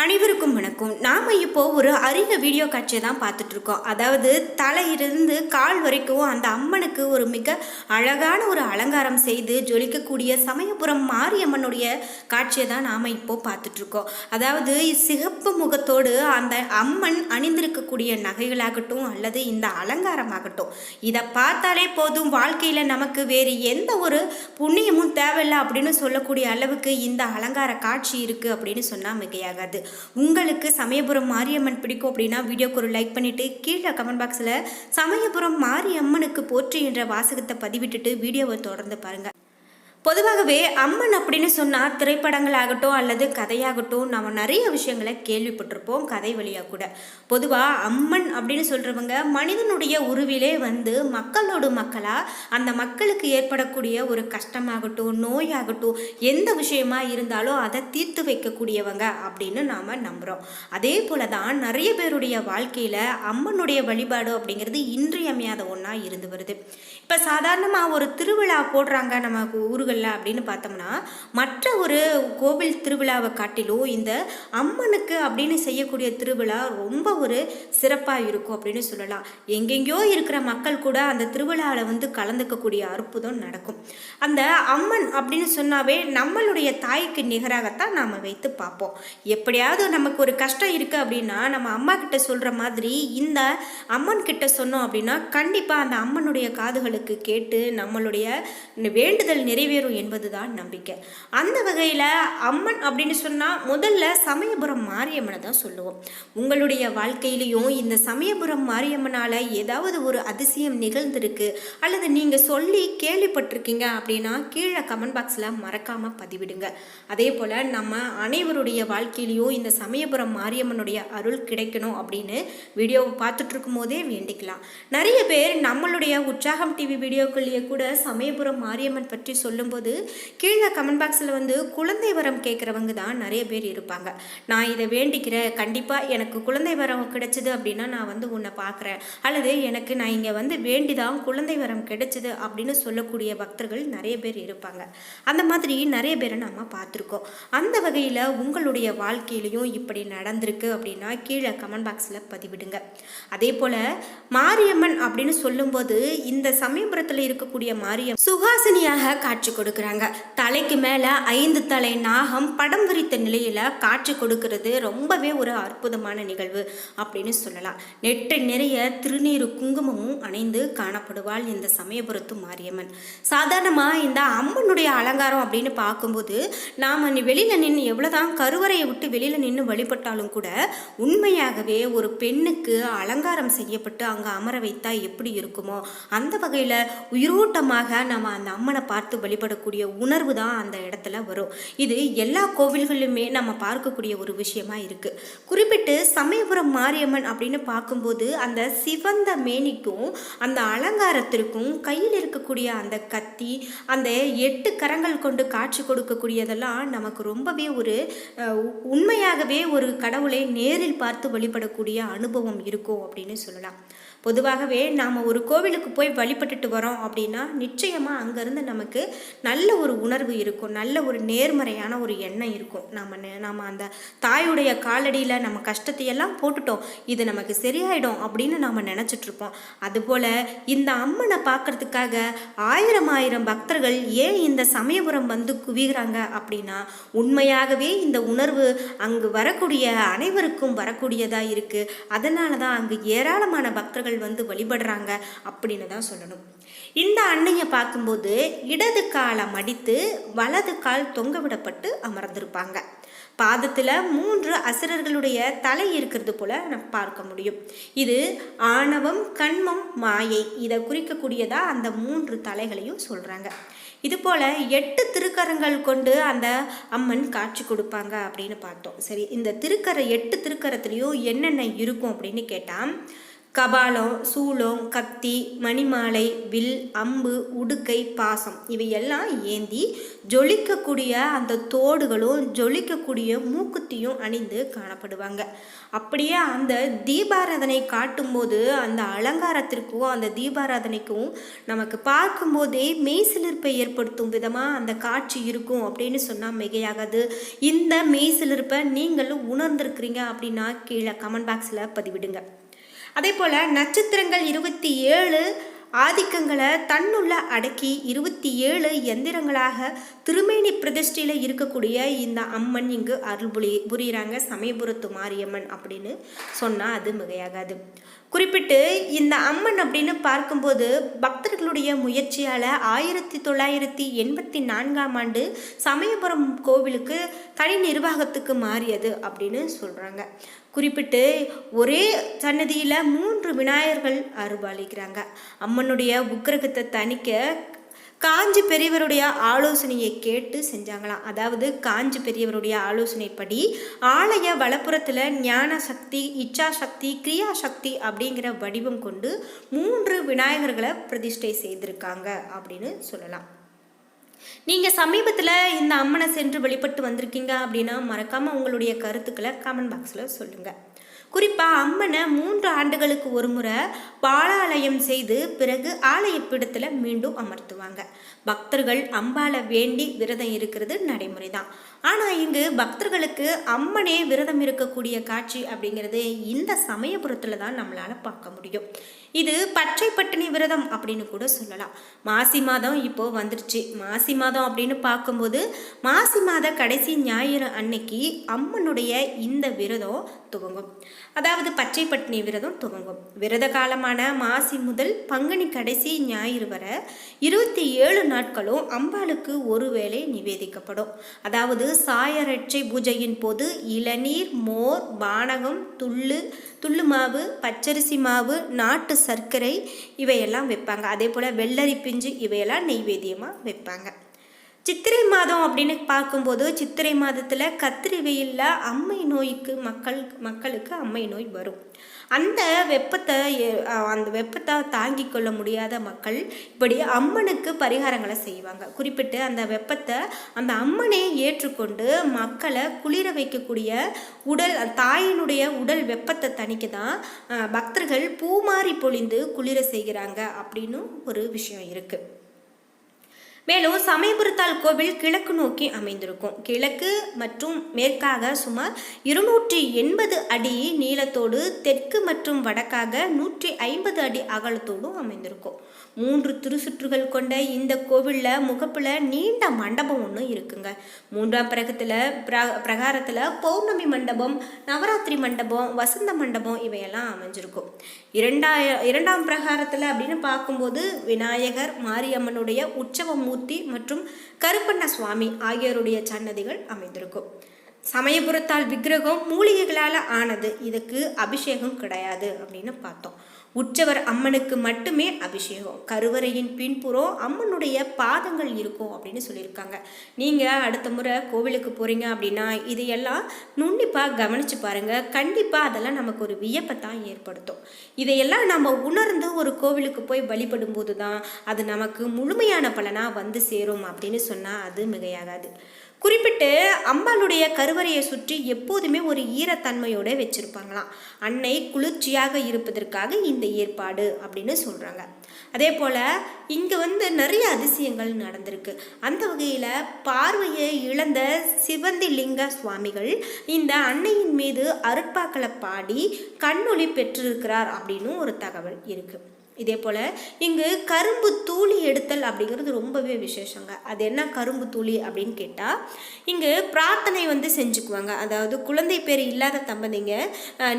அனைவருக்கும் வணக்கம். நாம் இப்போ ஒரு அரிய வீடியோ காட்சியை தான் பார்த்துட்டு இருக்கோம் அதாவது தலையிலிருந்து கால் வரைக்கும் அந்த அம்மனுக்கு ஒரு மிக அழகான ஒரு அலங்காரம் செய்து ஜொலிக்கக்கூடிய சமயபுரம் மாரியம்மனுடைய காட்சியை தான் நாம் இப்போ பார்த்துட்டு இருக்கோம் அதாவது சிகப்பு முகத்தோடு அந்த அம்மன் அணிந்திருக்கக்கூடிய நகைகளாகட்டும் அல்லது இந்த அலங்காரமாகட்டும் இதை பார்த்தாலே போதும் வாழ்க்கையில் நமக்கு வேறு எந்த ஒரு புண்ணியமும் தேவையில்லை அப்படின்னு சொல்லக்கூடிய அளவுக்கு இந்த அலங்கார காட்சி இருக்குது அப்படின்னு சொன்னால் மிகையாகாது. உங்களுக்கு சமயபுரம் மாரியம்மன் பிடிக்கும் அப்படின்னா வீடியோக்கு ஒரு லைக் பண்ணிவிட்டு கீழே கமெண்ட் பாக்ஸில் சமயபுரம் மாரியம்மனுக்கு போற்றி என்ற வாசகத்தை பதிவிட்டுட்டு வீடியோவை தொடர்ந்து பாருங்கள் பொதுவாகவே அம்மன் அப்படின்னு சொன்னால் திரைப்படங்களாகட்டும் அல்லது கதையாகட்டும் நம்ம நிறைய விஷயங்களை கேள்விப்பட்டிருப்போம் கதை வழியாக கூட. பொதுவாக அம்மன் அப்படின்னு சொல்கிறவங்க மனிதனுடைய உருவிலே வந்து மக்களோடு மக்களாக அந்த மக்களுக்கு ஏற்படக்கூடிய ஒரு கஷ்டமாகட்டும் நோயாகட்டும் எந்த விஷயமா இருந்தாலும் அதை தீர்த்து வைக்கக்கூடியவங்க அப்படின்னு நாம் நம்புகிறோம் அதே போல தான் நிறைய பேருடைய வாழ்க்கையில் அம்மனுடைய வழிபாடு அப்படிங்கிறது இன்றியமையாத ஒன்றா இருந்து வருது. இப்போ சாதாரணமாக ஒரு திருவிழா போடுறாங்க நம்ம ஊர்களில் அப்படின்னு பார்த்தோம்னா மற்ற ஒரு கோவில் திருவிழாவை காட்டிலும் இந்த அம்மனுக்கு அப்படின்னு செய்யக்கூடிய திருவிழா ரொம்ப ஒரு சிறப்பாக இருக்கும் அப்படின்னு சொல்லலாம். எங்கெங்கேயோ இருக்கிற மக்கள் கூட அந்த திருவிழாவில் வந்து கலந்துக்கக்கூடிய அற்புதம் நடக்கும். அந்த அம்மன் அப்படின்னு சொன்னாவே நம்மளுடைய தாய்க்கு நிகராகத்தான் நாம் வைத்து பார்ப்போம். எப்படியாவது நமக்கு ஒரு கஷ்டம் இருக்குது அப்படின்னா நம்ம அம்மா கிட்ட சொல்கிற மாதிரி இந்த அம்மன் கிட்ட சொன்னோம் அப்படின்னா கண்டிப்பாக அந்த அம்மனுடைய காதுகளுக்கு கேட்டு நம்மளுடைய வேண்டுதல் நிறைவேறும் என்பதுதான் நம்பிக்கை. அந்த வகையில் அம்மன் அப்படின்னு சொன்னால் முதல்ல சமயபுரம் மாரியம்மனை தான் சொல்லுவோம். உங்களுடைய வாழ்க்கையிலையும் இந்த சமயபுரம் மாரியம்மனால் ஏதாவது ஒரு அதிசயம் நிகழ்ந்திருக்கு அல்லது நீங்கள் சொல்லி கேள்விப்பட்டிருக்கீங்க அப்படின்னா கீழே கமெண்ட் பாக்ஸில் மறக்காமல் பதிவிடுங்க. அதே போல் நம்ம அனைவருடைய வாழ்க்கையிலையும் இந்த சமயபுரம் மாரியம்மனுடைய அருள் கிடைக்கணும் அப்படின்னு வீடியோவை பார்த்துட்ருக்கும் போதே வேண்டிக்கலாம். நிறைய பேர் நம்மளுடைய உற்சாகம் டிவி வீடியோக்கள்லேயே கூட சமயபுரம் மாரியம்மன் பற்றி சொல்லும் சொல்லும்போது கீழே கமெண்ட் பாக்ஸில் வந்து குழந்தை வரம் கேட்குறவங்க தான் நிறைய பேர் இருப்பாங்க. நான் இதை வேண்டிக்கிறேன். கண்டிப்பாக எனக்கு குழந்தை வரம் கிடைச்சிது அப்படின்னா நான் வந்து உன்னை பார்க்குறேன். அல்லது எனக்கு நான் இங்கே வந்து வேண்டிதான் குழந்தை வரம் கிடைச்சிது அப்படின்னு சொல்லக்கூடிய பக்தர்கள் நிறைய பேர் இருப்பாங்க. அந்த மாதிரி நிறைய பேரை நம்ம பார்த்துருக்கோம். அந்த வகையில் உங்களுடைய வாழ்க்கையிலையும் இப்படி நடந்திருக்கு அப்படின்னா கீழே கமெண்ட் பாக்ஸில் பதிவிடுங்க. அதே போல் மாரியம்மன் அப்படின்னு சொல்லும்போது இந்த சமயபுரத்தில் இருக்கக்கூடிய மாரியம் சுகாசினியாக காட்சி கொடுக்குறாங்க. தலைக்கு மேலே ஐந்து தலை நாகம் படம் விரித்த நிலையில் காட்சி கொடுக்கறது ரொம்பவே ஒரு அற்புதமான நிகழ்வு அப்படின்னு சொல்லலாம். நெட்டு நிறைய திருநீரு குங்குமமும் அணைந்து காணப்படுவாள் இந்த சமயபுரத்து மாரியம்மன். சாதாரணமாக இந்த அம்மனுடைய அலங்காரம் அப்படின்னு பார்க்கும்போது நாம் வெளியில் நின்று எவ்வளோதான் கருவறையை விட்டு வெளியில் நின்று வழிபட்டாலும் கூட உண்மையாகவே ஒரு பெண்ணுக்கு அலங்காரம் செய்யப்பட்டு அங்கே அமர வைத்தா எப்படி இருக்குமோ அந்த வகையில் உயிரோட்டமாக நம்ம அந்த அம்மனை பார்த்து வழிபடக்கூடிய உணர்வு தான் அந்த இடத்துல வரும். இது எல்லா கோவில்களிலுமே நம்ம பார்க்கக்கூடிய ஒரு விஷயமா இருக்கு. குறிப்பிட்டு சமயபுரம் மாரியம்மன் அப்படின்னு பார்க்கும்போது அந்த சிவந்த மேனிக்கும் அந்த அலங்காரத்திற்கும் கையில் இருக்கக்கூடிய அந்த கத்தி அந்த எட்டு கரங்கள் கொண்டு காட்சி கொடுக்கக்கூடியதெல்லாம் நமக்கு ரொம்பவே ஒரு உண்மையாகவே ஒரு கடவுளை நேரில் பார்த்து வழிபடக்கூடிய அனுபவம் இருக்கும் அப்படின்னு சொல்லலாம். பொதுவாகவே நாம் ஒரு கோவிலுக்கு போய் வழிபட்டுட்டு வரோம் அப்படின்னா நிச்சயமாக அங்கேருந்து நமக்கு நல்ல ஒரு உணர்வு இருக்கும். நல்ல ஒரு நேர்மறையான ஒரு எண்ணம் இருக்கும். நம்ம நெ- நம்ம அந்த தாயுடைய காலடியில் நம்ம கஷ்டத்தையெல்லாம் போட்டுட்டோம். இது நமக்கு சரியாயிடும் அப்படின்னு நாம் நினச்சிட்ருப்போம் அதுபோல் இந்த அம்மனை பார்க்கறதுக்காக ஆயிரம் ஆயிரம் பக்தர்கள் ஏன் இந்த சமயபுரம் வந்து குவிகிறாங்க அப்படின்னா உண்மையாகவே இந்த உணர்வு அங்கு வரக்கூடிய அனைவருக்கும் வரக்கூடியதாக இருக்குது அதனால தான் அங்கு ஏராளமான பக்தர்கள் வந்து வழிபடுறாங்க அப்படின்னு தான் சொல்லணும். இந்த அன்னையை பார்க்கும்போது இடது காலை மடித்து வலது கால் தொங்க விடப்பட்டு அமர்ந்திருப்பாங்க. பாதத்தில் மூன்று அசுரர்களுடைய தலை இருக்கிறது போல நம்ம பார்க்க முடியும். இது ஆணவம் கண்மம் மாயை இதை குறிக்கக்கூடியதா அந்த மூன்று தலைகளையும் சொல்கிறாங்க இது போல் எட்டு திருக்கரங்கள் கொண்டு அந்த அம்மன் காட்சி கொடுப்பாங்க அப்படின்னு பார்த்தோம். சரி இந்த திருக்கரை எட்டு திருக்கரத்துலேயும் என்னென்ன இருக்கும் அப்படின்னு கேட்டால் கபாலம் சூளம் கத்தி மணிமாலை வில் அம்பு உடுக்கை பாசம் இவையெல்லாம் ஏந்தி ஜொலிக்கக்கூடிய அந்த தோடுகளும் ஜொலிக்கக்கூடிய மூக்குத்தியும் அணிந்து காணப்படுவாங்க. அப்படியே அந்த தீபாராதனை காட்டும்போது அந்த அலங்காரத்திற்கும் அந்த தீபாராதனைக்கும் நமக்கு பார்க்கும்போதே மெய்சிலிருப்பை ஏற்படுத்தும் விதமாக அந்த காட்சி இருக்கும் அப்படின்னு சொன்னால் மிகையாகாது. இந்த மெய்சிலிருப்பை நீங்களும் உணர்ந்திருக்கிறீங்க அப்படின்னா கீழே கமெண்ட் பாக்ஸில் பதிவிடுங்க. அதே போல் நட்சத்திரங்கள் இருபத்தி ஏழு ஆதிக்கங்களை தன்னுள்ள அடக்கி இருபத்தி ஏழு எந்திரங்களாக திருமேனி பிரதிஷ்டையில் இருக்கக்கூடிய இந்த அம்மன் இங்கு அருள் புரி புரிகிறாங்க சமயபுரத்து மாரியம்மன் அப்படின்னு சொன்னால் அது மிகையாகாது. குறிப்பிட்டு இந்த அம்மன் அப்படின்னு பார்க்கும்போது பக்தர்களுடைய முயற்சியால் ஆயிரத்தி தொள்ளாயிரத்தி எண்பத்தி நான்காம் ஆண்டு சமயபுரம் கோவிலுக்கு தனி நிர்வாகத்துக்கு மாறியது அப்படின்னு சொல்கிறாங்க குறிப்பிட்டு ஒரே சன்னதியில் மூன்று விநாயகர்கள் அருள்பாலிக்கிறாங்க அம்மனுடைய உக்கிரகத்தை தணிக்க காஞ்சி பெரியவருடைய ஆலோசனையை கேட்டு செஞ்சாங்களாம். அதாவது காஞ்சி பெரியவருடைய ஆலோசனைப்படி ஆலய வலப்புறத்தில் ஞான சக்தி இச்சா சக்தி கிரியா சக்தி அப்படிங்கிற வடிவம் கொண்டு மூன்று விநாயகர்களை பிரதிஷ்டை செய்திருக்காங்க அப்படின்னு சொல்லலாம். நீங்கள் சமீபத்தில் இந்த அம்மனை சென்று வெளிப்பட்டு வந்திருக்கீங்க அப்படின்னா மறக்காமல் உங்களுடைய கருத்துக்களை கமெண்ட் பாக்ஸில் சொல்லுங்கள் குறிப்பாக அம்மனை மூன்று ஆண்டுகளுக்கு ஒரு முறை பாலாலயம் செய்து பிறகு ஆலயப்பிடத்தில் மீண்டும் அமர்த்துவாங்க. பக்தர்கள் அம்பாலை வேண்டி விரதம் இருக்கிறது நடைமுறை தான் ஆனால் இங்கு பக்தர்களுக்கு அம்மனே விரதம் இருக்கக்கூடிய காட்சி அப்படிங்கிறது இந்த சமயபுரத்தில் தான் நம்மளால் பார்க்க முடியும். இது பச்சை பட்டினி விரதம் அப்படின்னு கூட சொல்லலாம். மாசி மாதம் இப்போது வந்துருச்சு. மாசி மாதம் அப்படின்னு பார்க்கும்போது மாசி மாத கடைசி ஞாயிறு அன்னைக்கு அம்மனுடைய இந்த விரதம் துவங்கும். அதாவது பச்சை பட்டினி விரதம் துவங்கும். விரத காலமான மாசி முதல் பங்குனி கடைசி ஞாயிறு வரை இருபத்தி ஏழு நாட்களும் அம்பாளுக்கு ஒரு வேளை நிவேதிக்கப்படும். அதாவது சாயரட்சை பூஜையின் போது இளநீர் மோர் பானகம் துள்ளு துள்ளு மாவு பச்சரிசி மாவு நாட்டு சர்க்கரை இவையெல்லாம் வைப்பாங்க. அதே போல் வெள்ளரி பிஞ்சு இவையெல்லாம் நெய்வேத்தியமாக வைப்பாங்க. சித்திரை மாதம் அப்படின்னு பார்க்கும்போது சித்திரை மாதத்தில் கத்திரி வெயிலில் அம்மை நோய்க்கு மக்கள் மக்களுக்கு அம்மை நோய் வரும். அந்த வெப்பத்தை அந்த வெப்பத்தை தாங்கி கொள்ள முடியாத மக்கள் இப்படி அம்மனுக்கு பரிகாரங்களை செய்வாங்க. குறிப்பிட்டு அந்த வெப்பத்தை அந்த அம்மனே ஏற்றுக்கொண்டு மக்களை குளிர வைக்கக்கூடிய உடல் தாயினுடைய உடல் வெப்பத்தை தணிக்க தான் பக்தர்கள் பூமாரி பொழிந்து குளிர செய்கிறாங்க அப்படின்னு ஒரு விஷயம் இருக்குது மேலும் சமயபுரத்தால் கோவில் கிழக்கு நோக்கி அமைந்திருக்கும். கிழக்கு மற்றும் மேற்காக சுமார் இருநூற்றி எண்பது அடி நீளத்தோடு தெற்கு மற்றும் வடக்காக நூற்றி ஐம்பது அடி அகலத்தோடும் அமைந்திருக்கும். மூன்று திருசுற்றுகள் கொண்ட இந்த கோவிலில் முகப்பில் நீண்ட மண்டபம் ஒன்று இருக்குங்க. மூன்றாம் பிரகத்தில் பிர பிரகாரத்தில் பௌர்ணமி மண்டபம் நவராத்திரி மண்டபம் வசந்த மண்டபம் இவையெல்லாம் அமைஞ்சிருக்கும். இரண்டாய இரண்டாம் பிரகாரத்தில் அப்படின்னு பார்க்கும்போது விநாயகர் மாரியம்மனுடைய உற்சவ மூர்த்தி மற்றும் கருப்பண்ண சுவாமி ஆகியோருடைய சன்னதிகள் அமைந்திருக்கும். சமயபுரத்தால் விக்கிரகம் மூலிகைகளால் ஆனது இதுக்கு அபிஷேகம் கிடையாது அப்படின்னு பார்த்தோம். உற்சவர் அம்மனுக்கு மட்டுமே அபிஷேகம். கருவறையின் பின்புறம் அம்மனுடைய பாதங்கள் இருக்கும் அப்படின்னு சொல்லியிருக்காங்க. நீங்கள் அடுத்த முறை கோவிலுக்கு போகிறீங்க அப்படின்னா இதையெல்லாம் நுண்ணிப்பாக கவனித்து பாருங்கள் கண்டிப்பாக அதெல்லாம் நமக்கு ஒரு வியப்பை தான் ஏற்படுத்தும். இதையெல்லாம் நம்ம உணர்ந்து ஒரு கோவிலுக்கு போய் வழிபடும் போது தான் அது நமக்கு முழுமையான பலனாக வந்து சேரும் அப்படின்னு சொன்னால் அது மிகையாகாது. குறிப்பிட்டு அம்பாளுடைய கருவறையை சுற்றி எப்போதுமே ஒரு ஈரத்தன்மையோடு வச்சுருப்பாங்களாம். அன்னை குளிர்ச்சியாக இருப்பதற்காக இந்த ஏற்பாடு அப்படின்னு சொல்கிறாங்க அதே போல் இங்கே வந்து நிறைய அதிசயங்கள் நடந்திருக்கு. அந்த வகையில் பார்வையை இழந்த சிவந்தி லிங்க சுவாமிகள் இந்த அன்னையின் மீது அருட்பாக்களை பாடி கண்ணொளி பெற்றிருக்கிறார் அப்படின்னு ஒரு தகவல் இருக்குது இதே போல் இங்கு கரும்பு தூளி எடுத்தல் அப்படிங்கிறது ரொம்பவே விசேஷங்க. அது என்ன கரும்பு தூளி அப்படின்னு கேட்டால் இங்கு பிரார்த்தனை வந்து செஞ்சுக்குவாங்க. அதாவது குழந்தை பேர் இல்லாத தம்பதிங்க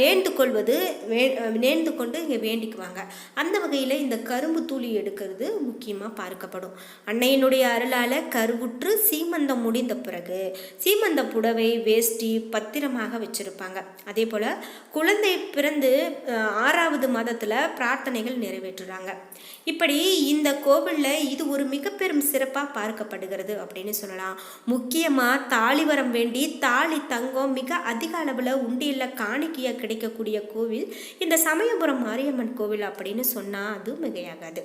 நேர்ந்து கொள்வது வே நேர்ந்து கொண்டு இங்கே வேண்டிக்குவாங்க. அந்த வகையில் இந்த கரும்பு தூளி எடுக்கிறது முக்கியமாக பார்க்கப்படும். அன்னையினுடைய அருளால் கருவுற்று சீமந்தம் முடிந்த பிறகு சீமந்த புடவை வேஷ்டி பத்திரமாக வச்சுருப்பாங்க. அதே போல் குழந்தை பிறந்து ஆறாவது மாதத்தில் பிரார்த்தனைகள் நிறைவே நிறைவேற்றுறாங்க. இப்படி இந்த கோவிலில் இது ஒரு மிக பெரும் சிறப்பாக பார்க்கப்படுகிறது அப்படின்னு சொல்லலாம். முக்கியமாக தாலிவரம் வேண்டி தாலி தங்கம் மிக அதிக அளவில் உண்டியில் காணிக்கையாக கிடைக்கக்கூடிய கோவில் இந்த சமயபுரம் மாரியம்மன் கோவில் அப்படின்னு சொன்னால் அது மிகையாகாது.